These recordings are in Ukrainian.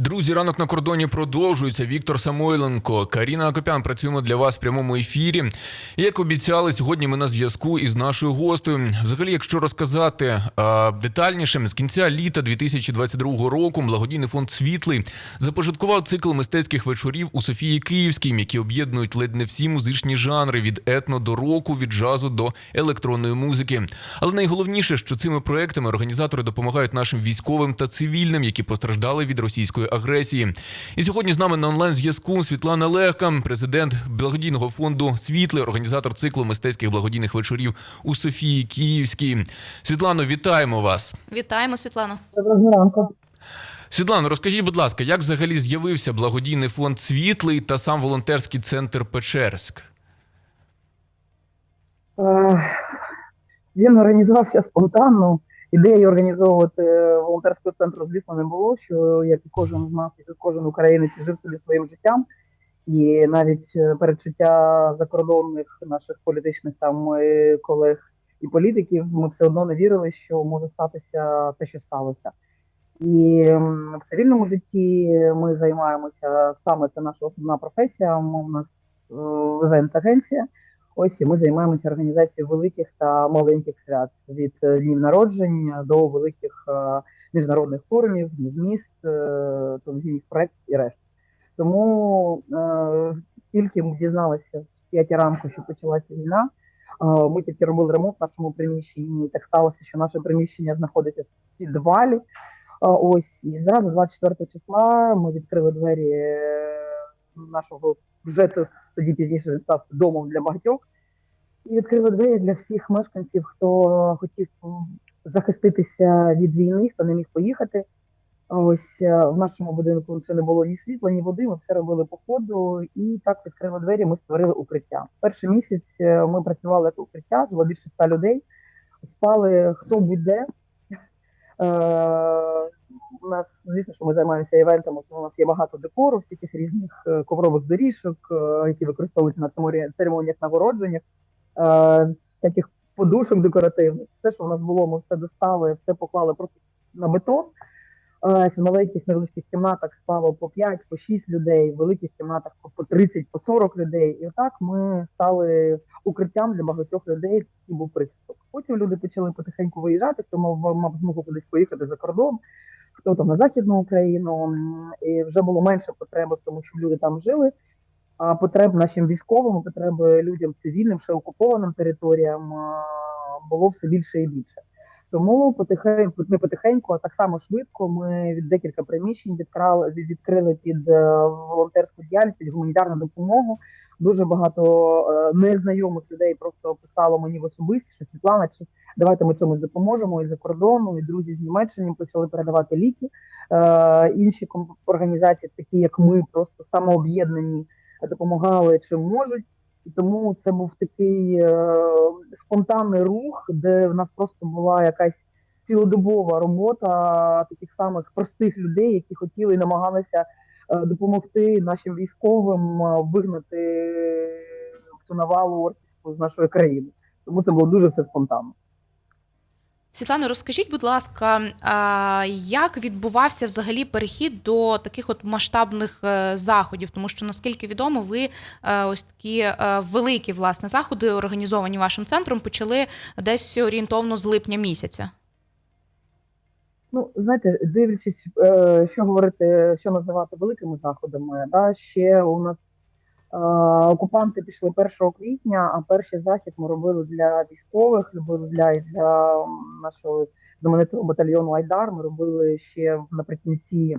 Друзі, ранок на кордоні продовжується. Віктор Самойленко, Каріна Акопян. Працюємо для вас в прямому ефірі. Як обіцяли, сьогодні ми на зв'язку із нашою гостею. Взагалі, якщо розказати детальніше, з кінця літа 2022 року благодійний фонд Світлий започаткував цикл мистецьких вечорів у Софії Київській, які об'єднують ледь не всі музичні жанри від етно до року, від джазу до електронної музики. Але найголовніше, що цими проектами організатори допомагають нашим військовим та цивільним, які постраждали від російської агресії. І сьогодні з нами на онлайн зв'язку Світлана Легка, президент благодійного фонду Світле, організатор циклу мистецьких благодійних вечорів у Софії Київській. Світлано, вітаємо вас. Вітаємо, Світлано. Доброго ранку. Світлано, розкажіть, будь ласка, як взагалі з'явився благодійний фонд Світлий та сам волонтерський центр Печерськ? Е, Він організувався спонтанно. Ідеї організовувати волонтерського центру, звісно, не було. Що як і кожен з нас, як і кожен українець жив собі своїм життям, і навіть е, передчуття закордонних наших політичних там е, колег і політиків, ми все одно не вірили, що може статися те, що сталося. І в цивільному житті ми займаємося саме це наша основна професія. У нас е, івент-агенція. Ось і ми займаємося організацією великих та маленьких свят від е, днів народження до великих е, міжнародних форумів, днів міст, е, телевізійних проєктів і решт. Тому тільки ми дізналися з п'яті ранку, що почалася війна. Ми тільки робили ремонт в нашому приміщенні. Так сталося, що наше приміщення знаходиться в підвалі. Ось і зразу 24 числа ми відкрили двері нашого вже тоді пізніше став домом для багатьох. І відкрили двері для всіх мешканців, хто хотів захиститися від війни, хто не міг поїхати. Ось е, в нашому будинку ще не було ні світла, ні води. Ми все робили по ходу, і так відкрили двері. Ми створили укриття. Перший місяць е, ми працювали як укриття, жило більше ста людей. Спали хто будь-де. Е, у нас, звісно, що ми займаємося івентами, тому у нас є багато декору, всяких різних е, коврових доріжок, е, які використовуються на церемоні- церемоніях нагородження, всяких подушок декоративних. Все, що у нас було, ми все достали, все поклали просто на бетон. В маленьких невеличких кімнатах спало по 5, по 6 людей, в великих кімнатах по- по 30, по 40 людей. І отак ми стали укриттям для багатьох людей, який був прихисток. Потім люди почали потихеньку виїжджати, хто мав, мав змогу кудись поїхати за кордон, хто там на Західну Україну. І вже було менше потреби тому, щоб люди там жили. А потреб нашим військовим, потреби людям цивільним, ще окупованим територіям було все більше і більше. Тому потихеньку, не потихеньку, а так само швидко. Ми від декілька приміщень відкрали відкрили під е, волонтерську діяльність, під гуманітарну допомогу. Дуже багато е, незнайомих людей просто писало мені в особисті, що Світлана, чи давайте ми чомусь допоможемо і за кордону, і друзі з Німеччини почали передавати ліки. Е, інші організації, такі як ми, просто самооб'єднані, допомагали чим можуть. Тому це був такий е, спонтанний рух, де в нас просто була якась цілодобова робота таких самих простих людей, які хотіли і намагалися е, допомогти нашим військовим е, вигнати цю навалу орківську з нашої країни. Тому це було дуже все спонтанно. Світлано, розкажіть, будь ласка, як відбувався взагалі перехід до таких от масштабних е, заходів? Тому що наскільки відомо, ви е, ось такі е, великі власне заходи, організовані вашим центром, почали десь орієнтовно з липня місяця. Ну, знаєте, дивлячись, що говорити, що називати великими заходами, да, ще у нас окупанти пішли 1 квітня, а перший захід ми робили для військових, робили для, для нашого знаменитого батальйону Айдар. Ми робили ще наприкінці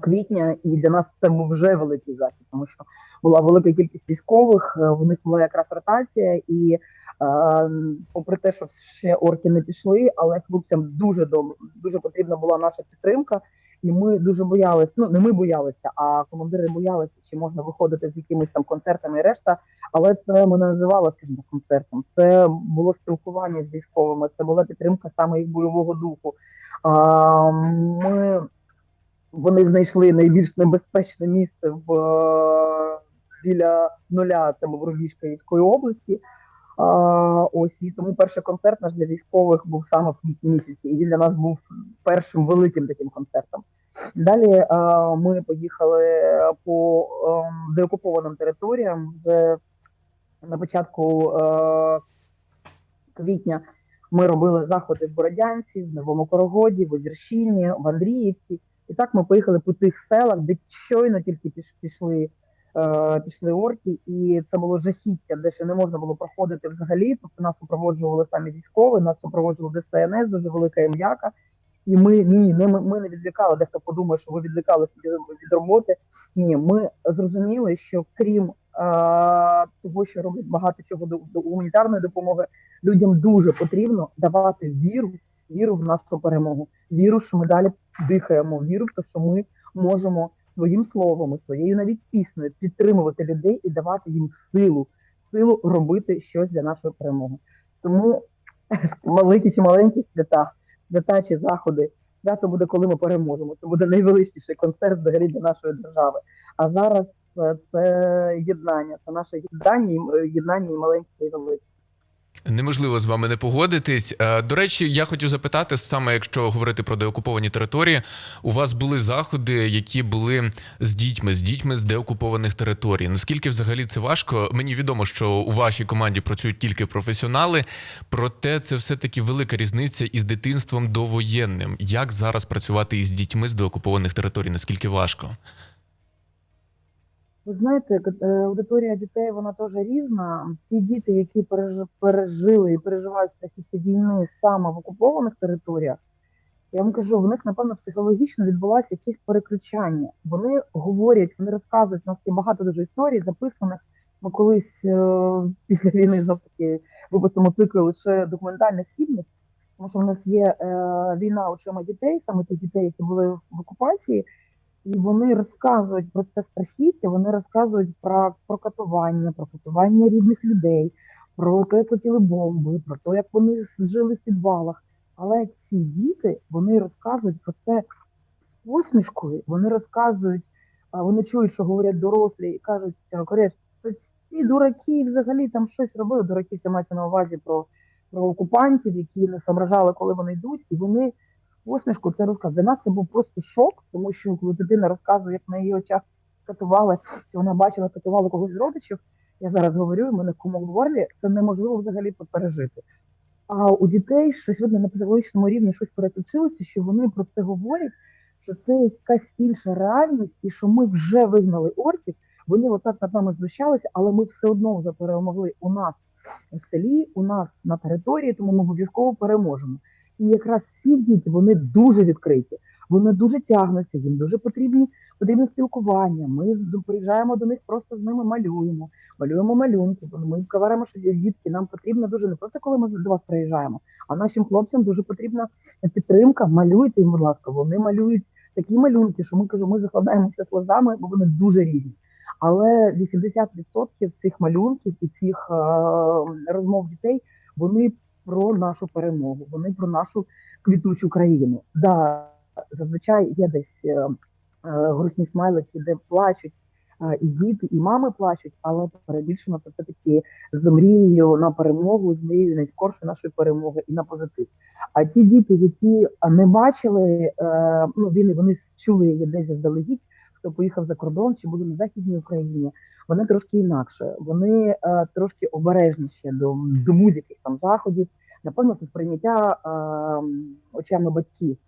квітня, і для нас це був вже великий захід, тому що була велика кількість військових, е, в них була якраз ротація, і е, попри те, що ще орки не пішли, але хлопцям дуже дом- дуже потрібна була наша підтримка. І ми дуже боялися, ну не ми боялися, а командири боялися, чи можна виходити з якимись там концертами і решта. Але це ми не називали, скажімо, концертом. Це було спілкування з військовими, це була підтримка саме їх бойового духу. А, ми вони знайшли найбільш небезпечне місце в е, біля нуля, це Бобровічка Київської області. Ось і тому перший концерт наш для військових був саме в місяці, і він для нас був першим великим таким концертом. Далі ми поїхали по ем, деокупованим територіям вже на початку е, квітня. Ми робили заходи в Бородянці, в Новому Корогоді, в Озірщині, в Андріївці. І так ми поїхали по тих селах, де щойно тільки піш- пішли, е, пішли орки, і це було жахіття, де ще не можна було проходити взагалі. Тобто нас супроводжували самі військові, нас супроводжували ДСНС, дуже велика ім'яка. І ми ні, не ми, ми не відвлікали. Дехто подумає, що ви відвлікалися від, роботи. Ні, ми зрозуміли, що крім е, того, що роблять багато чого до, до гуманітарної допомоги, людям дуже потрібно давати віру, віру в нашу перемогу, віру, що ми далі дихаємо, віру в те, що ми можемо своїм словом, своєю навіть піснею підтримувати людей і давати їм силу, силу робити щось для нашої перемоги. Тому великі чи маленькі свята, свята чи заходи. Свято буде, коли ми переможемо. Це буде найвеличніший концерт взагалі для нашої держави. А зараз е, це єднання, це наше єднання, е, єднання і маленьке і велике. Неможливо з вами не погодитись. Е, До речі, я хотів запитати саме, якщо говорити про деокуповані території, у вас були заходи, які були з дітьми, з дітьми з деокупованих територій. Наскільки взагалі це важко? Мені відомо, що у вашій команді працюють тільки професіонали, проте це все таки велика різниця із дитинством довоєнним. Як зараз працювати із дітьми з деокупованих територій? Наскільки важко? Ви знаєте, е, аудиторія дітей вона теж різна. Ті діти, які переж- пережили і переживають страхіття війни саме в окупованих територіях, я вам кажу, в них напевно психологічно відбулося якесь переключання. Вони говорять, вони розказують. У нас є багато дуже історій записаних. Ми колись е, після війни знов таки випустимо цикл лише документальних фільмів, тому що в нас є е, війна очима дітей, саме тих дітей, які були в окупації. І вони розказують про це страхіття, вони розказують про, про катування, про катування рідних людей, про те, як летіли бомби, про те, як вони жили в підвалах. Але ці діти вони розказують про це з посмішкою. Вони розказують, вони чують, що говорять дорослі, і кажуть, кореш, це ці дураки взагалі там щось робили. Дураки це мається на увазі про, про окупантів, які не соображали, коли вони йдуть, і вони посмішку це розказують. Для нас це був просто шок, тому що коли дитина розказує, як на її очах катували, що вона бачила, катували когось з родичів. Я зараз говорю, і мене кому говорили, це неможливо взагалі пережити. А у дітей щось видно на психологічному рівні щось переключилося, що вони про це говорять, що це якась інша реальність, і що ми вже вигнали орків. Вони отак над нами знущалися, але ми все одно вже перемогли у нас в селі, у нас на території, тому ми обов'язково переможемо. І якраз ці діти вони дуже відкриті, вони дуже тягнуться, їм дуже потрібні потрібне спілкування. Ми приїжджаємо до них, просто з ними малюємо, малюємо малюнки. Ми говоримо, що дітки нам потрібно дуже не просто коли ми до вас приїжджаємо, а нашим хлопцям дуже потрібна підтримка. Малюйте їм, будь ласка, вони малюють такі малюнки, що ми кажу, ми закладаємося сльозами, бо вони дуже різні. Але 80% цих малюнків і цих розмов дітей вони про нашу перемогу, вони про нашу квітучу країну. Да, зазвичай є десь е, е, грустні смайлики, де плачуть е, і діти, і мами плачуть, але перебільшено це все таки з мрією на перемогу, з мрією на скорше нашої перемоги і на позитив. А ті діти, які не бачили е, ну війни, вони чули її десь заздалегідь, хто поїхав за кордон чи були на західній Україні. Вони трошки інакше, вони е, трошки обережніші до, до будь-яких там заходів. Напевно, це сприйняття е, очами батьків.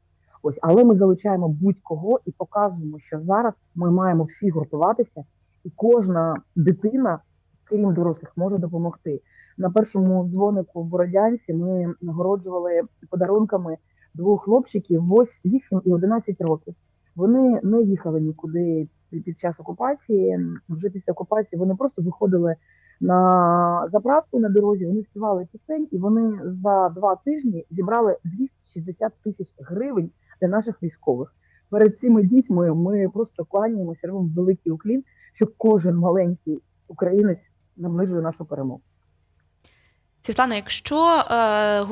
Ось, але ми залучаємо будь-кого і показуємо, що зараз ми маємо всі гуртуватися, і кожна дитина, крім дорослих, може допомогти. На першому дзвонику в Бородянці ми нагороджували подарунками двох хлопчиків 8 і 11 років. Вони не їхали нікуди під час окупації. Вже після окупації вони просто виходили на заправку на дорозі. Вони співали пісень, і вони за два тижні зібрали 260 тисяч гривень для наших військових. Перед цими дітьми ми просто кланяємося, робимо великий уклін, що кожен маленький українець наближує нашу перемогу. Світлана, якщо е,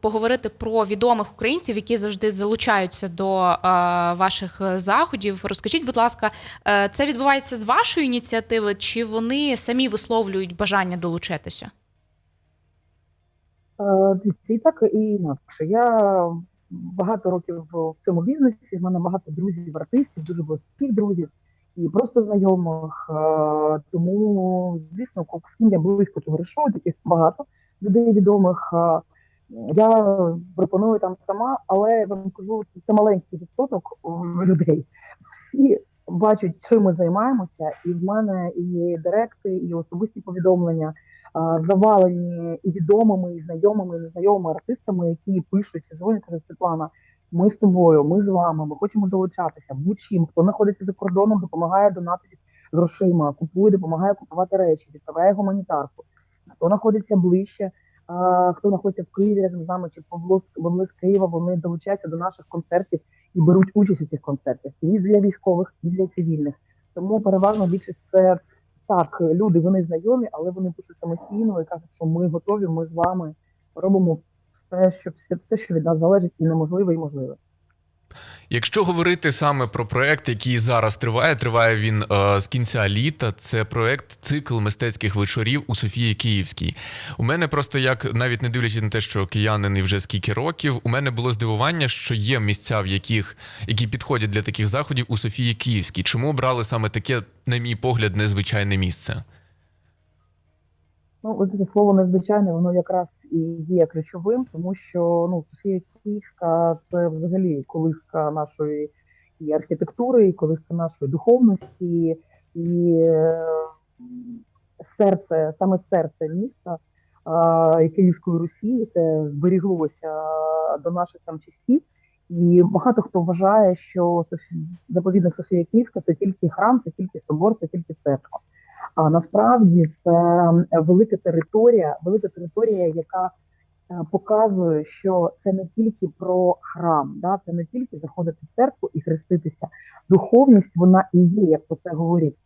поговорити про відомих українців, які завжди залучаються до е, ваших заходів, розкажіть, будь ласка, е, це відбувається з вашої ініціативи, чи вони самі висловлюють бажання долучитися? Е, і так, і інакше. Я багато років в цьому бізнесі. В мене багато друзів, артистів, дуже близьких друзів і просто знайомих. Е, Тому, звісно, з ким я близько товаришую, таких багато людей відомих. Я пропоную там сама, але я вам кажу, це, це маленький відсоток людей. Всі бачать, чим ми займаємося, і в мене і директи, і особисті повідомлення завалені і відомими, і знайомими, і незнайомими артистами, які пишуть і дзвонять, кажуть, Світлана, ми з тобою, ми з вами, ми хочемо долучатися. Будь-чим, хто знаходиться за кордоном, допомагає донатити грошима, купує, допомагає купувати речі, відправляє гуманітарку. Хто знаходиться ближче, хто знаходиться в Києві разом з нами чи поблизу поблизу Києва, вони долучаються до наших концертів і беруть участь у цих концертах і для військових, і для цивільних. Тому переважно більшість це так, люди вони знайомі, але вони пишуть самостійно і кажуть, що ми готові, ми з вами робимо все, що все, все, що від нас залежить, і неможливе, і можливе. Якщо говорити саме про проект, який зараз триває, триває він е, з кінця літа. Це проект цикл мистецьких вечорів у Софії Київській. У мене просто як навіть не дивлячись на те, що киянин вже скільки років, у мене було здивування, що є місця, в яких які підходять для таких заходів у Софії Київській. Чому обрали саме таке, на мій погляд, незвичайне місце? Ну, ось це слово незвичайне, воно якраз і є ключовим, тому що ну, Софія Київська це взагалі колиска нашої і архітектури, і колиска нашої духовності, і е, серце, саме серце міста і Київської Русі, яке зберіглося до наших там часів. І багато хто вважає, що заповідна Софія Київська це тільки храм, це тільки собор, це тільки церква. А насправді це велика територія, велика територія, яка е, показує, що це не тільки про храм, да, це не тільки заходити в церкву і хреститися. Духовність вона і є, як про це говорять.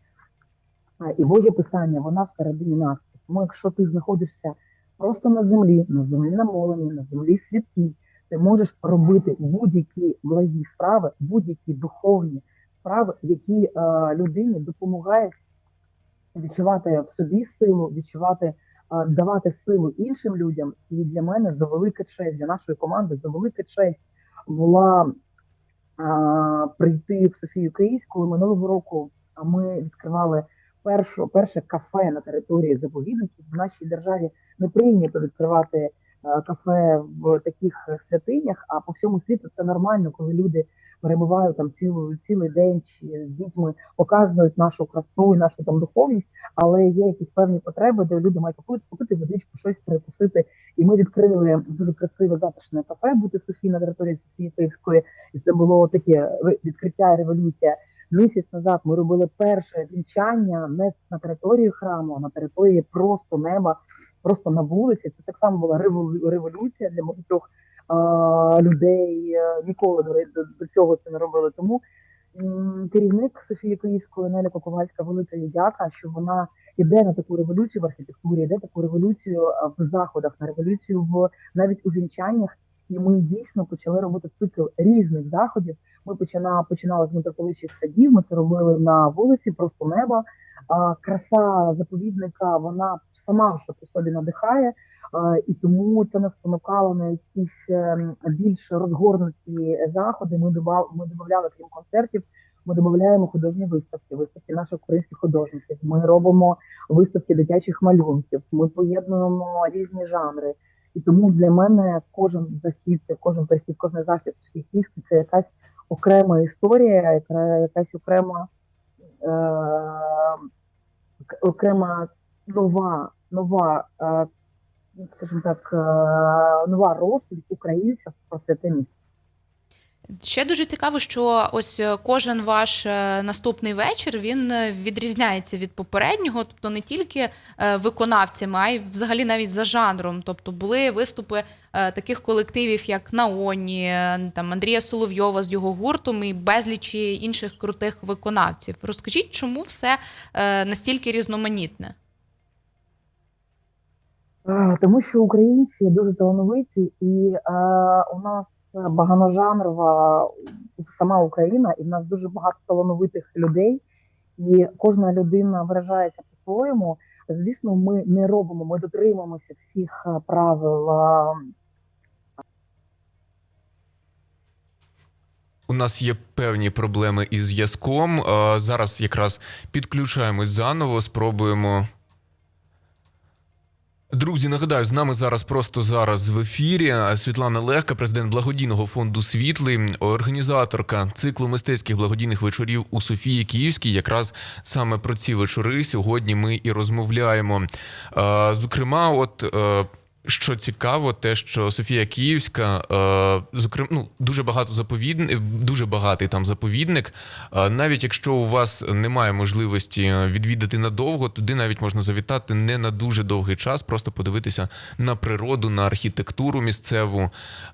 І Боже Писання, вона всередині нас. Тому якщо ти знаходишся просто на землі, на землі намолені, на землі святі, ти можеш робити будь-які благі справи, будь-які духовні справи, які е, людині допомагають відчувати в собі силу, відчувати, давати силу іншим людям. І для мене за велика честь, для нашої команди за велика честь була а, прийти в Софію Київську минулого року. А ми відкривали першу перше кафе на території заповідників. В нашій державі не прийнято відкривати кафе в таких святинях. А по всьому світу це нормально, коли люди перебувають там цілий цілий день з дітьми показують нашу красу і нашу там духовність, але є якісь певні потреби, де люди мають купити, купити водичку, щось перекусити. І ми відкрили дуже красиве затишне кафе бути Софії на території Софії Київської. І це було таке відкриття революція. Місяць назад ми робили перше вінчання не на території храму, а на території просто неба, просто на вулиці. Це так само була революція для багатьох людей. Ніколи до, до цього це не робили. Тому керівник Софії Київської Неля Коковальська велика дяка, що вона йде на таку революцію в архітектурі, йде таку революцію в заходах, на революцію в навіть у вінчаннях. І ми дійсно почали робити цикл різних заходів. Ми починали, починали з митрополичих садів. Ми це робили на вулиці, просто неба. А, краса заповідника вона сама вже по собі надихає, а, і тому це нас спонукало на якісь ем, більш розгорнуті заходи. Ми додав, ми додавали, крім концертів. Ми додаємо художні виставки, виставки наших українських художників. Ми робимо виставки дитячих малюнків. Ми поєднуємо різні жанри. І тому для мене кожен захід, кожен перехід, кожен захід військ це якась окрема історія, яка якась окрема е, окрема нова, нова, е, скажімо так, е, нова розповідь українців про святе місце. Ще дуже цікаво, що ось кожен ваш наступний вечір він відрізняється від попереднього, тобто не тільки виконавцями, а й взагалі навіть за жанром. Тобто були виступи таких колективів, як Наоні, там Андрія Соловйова з його гуртом і безліч інших крутих виконавців. Розкажіть, чому все настільки різноманітне? Тому що українці дуже талановиті, і а, у нас баганожанрова сама Україна, і в нас дуже багато талановитих людей, і кожна людина виражається по-своєму. Звісно, ми не робимо, ми дотримуємося всіх е, правил. е, У нас є певні проблеми із зв'язком. Зараз якраз підключаємось заново, спробуємо. Друзі, нагадаю, з нами зараз просто зараз в ефірі Світлана Легка, президент благодійного фонду Світлий, організаторка циклу мистецьких благодійних вечорів у Софії Київській. Якраз саме про ці вечори сьогодні ми і розмовляємо. Зокрема, от. Е, що цікаво, те, що Софія Київська, е, зокрема, ну дуже багато заповідник, дуже багатий там заповідник. Е, навіть якщо у вас немає можливості відвідати надовго, туди навіть можна завітати не на дуже довгий час, просто подивитися на природу, на архітектуру місцеву.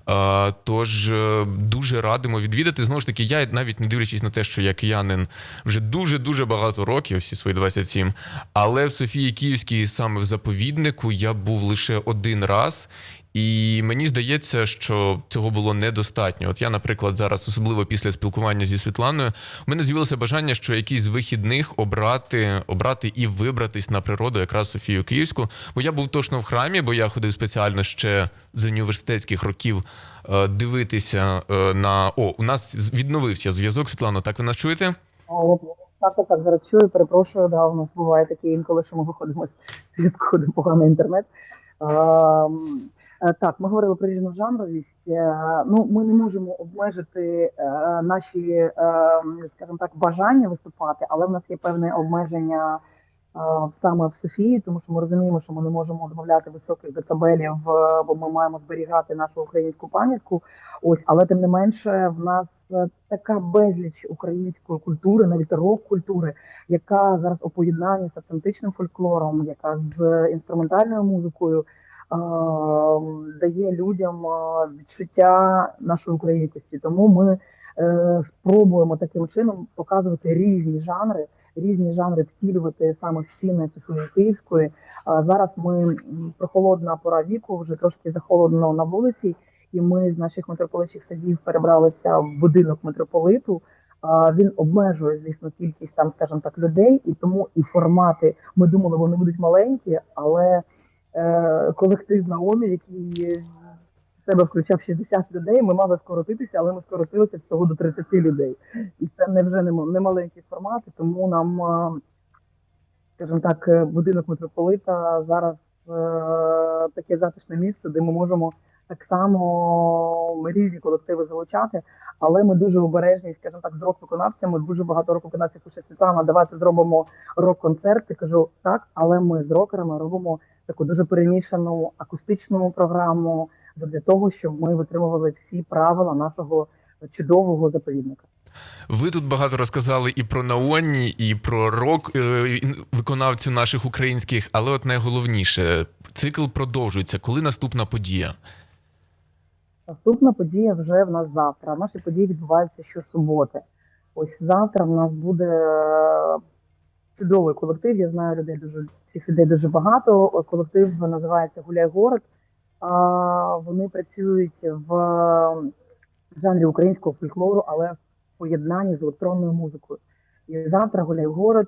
Е, тож е, дуже радимо відвідати. Знову ж таки, я навіть не дивлячись на те, що я киянин вже дуже дуже багато років, всі свої 27, але в Софії Київській саме в заповіднику я був лише один раз. І мені здається, що цього було недостатньо. От я, наприклад, зараз, особливо після спілкування зі Світланою, в мене з'явилося бажання, що якийсь з вихідних обрати, обрати і вибратись на природу, якраз Софію Київську. Бо я був точно в храмі, бо я ходив спеціально ще з університетських років е, дивитися е, на о, у нас відновився зв'язок. Світлано, так ви нас чуєте? Так, так, так, зараз чую, перепрошую, да, у нас буває таке інколи, що ми виходимо з зв'язку, де поганий інтернет. Ем, е, Так, ми говорили про різну жанровість. Е, Ну, ми не можемо обмежити е, наші, е, скажімо так, бажання виступати, але в нас є певне обмеження саме в Софії, тому що ми розуміємо, що ми не можемо домовляти високих децибелів, е, бо ми маємо зберігати нашу українську пам'ятку. Ось, але тим не менше, в нас е, така безліч української культури, навіть рок-культури, яка зараз у поєднанні з автентичним фольклором, яка з інструментальною музикою дає людям е, відчуття нашої українськості. Тому ми спробуємо таким чином показувати різні жанри. Різні жанри втілювати саме стіни Софії Київської. Зараз ми прохолодна пора віку, вже трошки захолодно на вулиці, і ми з наших митрополичих садів перебралися в будинок митрополиту. Він обмежує, звісно, кількість там, скажімо так, людей, і тому і формати. Ми думали, вони будуть маленькі, але е, колектив Наомі, який себе включав 60 людей, ми мали скоротитися, але ми скоротилися всього до 30 людей. І це не вже не, маленькі формати, тому нам, е, скажімо так, е, будинок митрополита зараз е, таке затишне місце, де ми можемо так само різні колективи залучати, але ми дуже обережні, скажімо так, з рок-виконавцями. Дуже багато рок-виконавців пише Світлана, давайте зробимо рок-концерт. Я кажу, так, але ми з рокерами робимо таку дуже перемішану акустичну програму для того, щоб ми витримували всі правила нашого чудового заповідника. Ви тут багато розказали і про наонні, і про рок е, виконавців наших українських, але от найголовніше цикл продовжується. Коли наступна подія? Наступна подія вже в нас завтра. Наші події відбуваються щосуботи. Ось завтра в нас буде е, чудовий колектив. Я знаю людей дуже цих людей дуже багато. Колектив називається Гуляй город. Вони працюють в жанрі українського фольклору, але в поєднанні з електронною музикою. І завтра гуляй город,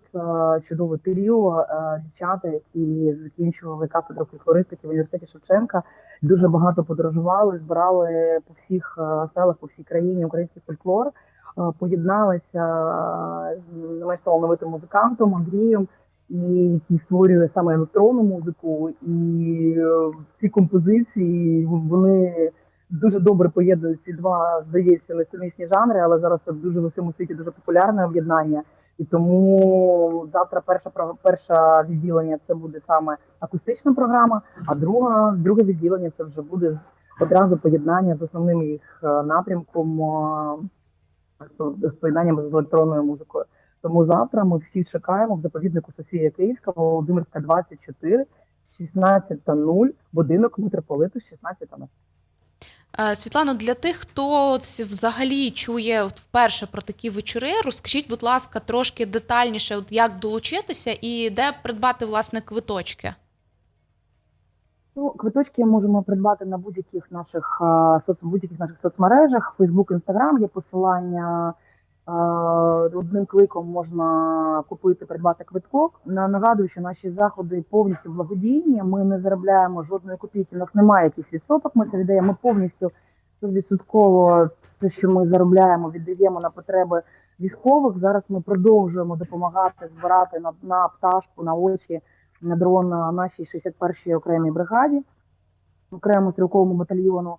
чудове тріо, дівчата, які закінчували кафедру фольклористики в університеті Шевченка дуже багато подорожували, збирали по всіх селах, по всій країні український фольклор, поєдналися з не менш талановитим музикантом Андрієм, і який створює саме електронну музику. І е, ці композиції вони дуже добре поєднують ці два, здається, несумісні жанри, але зараз це дуже в усьому світі дуже популярне об'єднання. І тому завтра перша перше відділення це буде саме акустична програма, а друга, друге відділення це вже буде одразу поєднання з основним їх е, напрямком е, з поєднанням з електронною музикою. Тому завтра ми всі чекаємо в заповіднику Софія Київська, Володимирська 24, 16.00, будинок митрополиту 16.00. Е, Світлано, для тих, хто взагалі чує вперше про такі вечори, розкажіть, будь ласка, трошки детальніше, от як долучитися і де придбати власне квиточки. Ну, квиточки можемо придбати на будь-яких наших а, соц, будь-яких наших соцмережах, Facebook, Instagram, є посилання. Одним кликом можна купити, придбати квиток. Нагадую, що наші заходи повністю благодійні. Ми не заробляємо жодної копійки. Нас немає якийсь відсоток. Ми це віддаємо повністю відсотково все, що ми заробляємо, віддаємо на потреби військових. Зараз ми продовжуємо допомагати збирати на, на пташку, на очі, на дрон на нашій 61-й окремій бригаді, окремо стрілковому батальйону.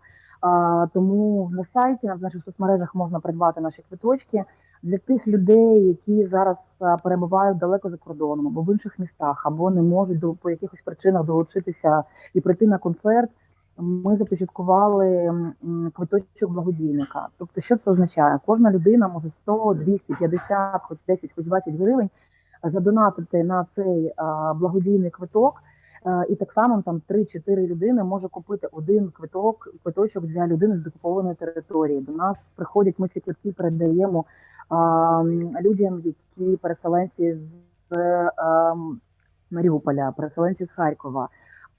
Тому на сайті, на наших соцмережах можна придбати наші квиточки для тих людей, які зараз перебувають далеко за кордоном або в інших містах, або не можуть до по якихось причинах долучитися і прийти на концерт. Ми започаткували квиточок благодійника. Тобто, що це означає? Кожна людина може 100, 200, 50, хоч 10, хоч 20 гривень задонатити на цей благодійний квиток. Е, І так само там 3-4 людини може купити один квиток, квиточок для людини з декупованої території. До нас приходять, ми ці квитки передаємо а, людям, які переселенці з е, ем, Маріуполя, переселенці з Харкова,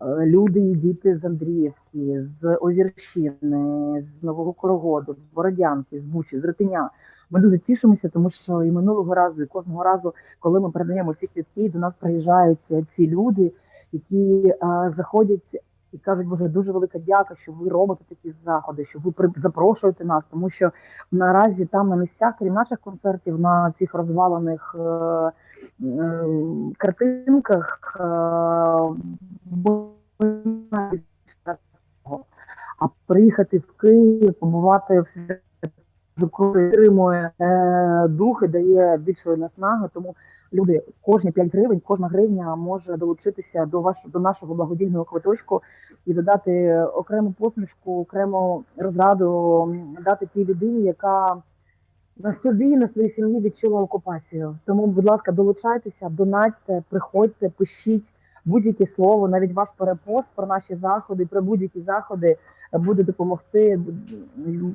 е, люди і діти з Андріївки, з Озірщини, з Нового Корогоду, з Бородянки, з Бучі, з Ротиня. Ми дуже тішимося, тому що і минулого разу, і кожного разу, коли ми передаємо ці квитки, до нас приїжджають е, ці люди, які е, заходять і кажуть, Боже, дуже велика дяка, що ви робите такі заходи, що ви при- запрошуєте нас, тому що наразі там на місцях, крім наших концертів, на цих розвалених е, е, картинках. Е, а приїхати в Київ, побувати в Святоку підтримує е, дух і дає більшої наснаги. Тому люди, кожні 5 гривень, кожна гривня може долучитися до вашого до нашого благодійного квиточку і додати окрему посмішку, окрему розраду, дати тій людині, яка на собі, на своїй сім'ї відчула окупацію. Тому, будь ласка, долучайтеся, донатьте, приходьте, пишіть будь-яке слово, навіть ваш перепост про наші заходи, про будь-які заходи буде допомогти,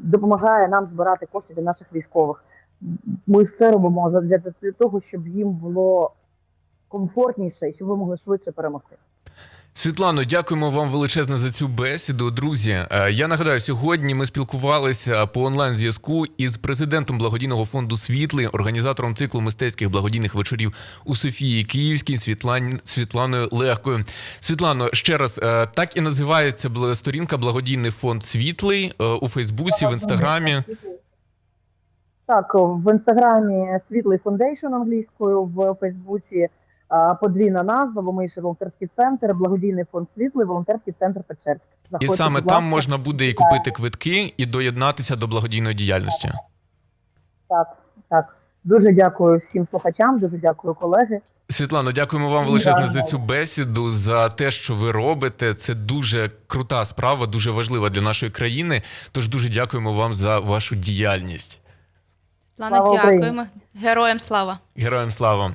допомагає нам збирати кошти для наших військових. Ми все робимо для, того, щоб їм було комфортніше і щоб ви могли швидше перемогти. Світлано, дякуємо вам величезно за цю бесіду. Друзі, е, я нагадаю, сьогодні ми спілкувалися по онлайн зв'язку із президентом благодійного фонду Світлий, організатором циклу мистецьких благодійних вечорів у Софії Київській Світлан... Світланою Легкою. Світлано, ще раз е, так і називається сторінка Благодійний фонд Світлий е, у Фейсбуці, в інстаграмі. Так, в інстаграмі Світлий Фондейшн англійською, в Фейсбуці подвійна назва, бо ми ще волонтерський центр, благодійний фонд Світлий, волонтерський центр Печерськ. І саме там можна буде і купити квитки, і доєднатися до благодійної діяльності. Так, так. Дуже дякую всім слухачам, дуже дякую, колеги. Світлано, дякуємо вам величезно за цю бесіду, за те, що ви робите. Це дуже крута справа, дуже важлива для нашої країни. Тож дуже дякуємо вам за вашу діяльність. Світлана, Слава Україні! дякуємо. Героям слава! Героям слава!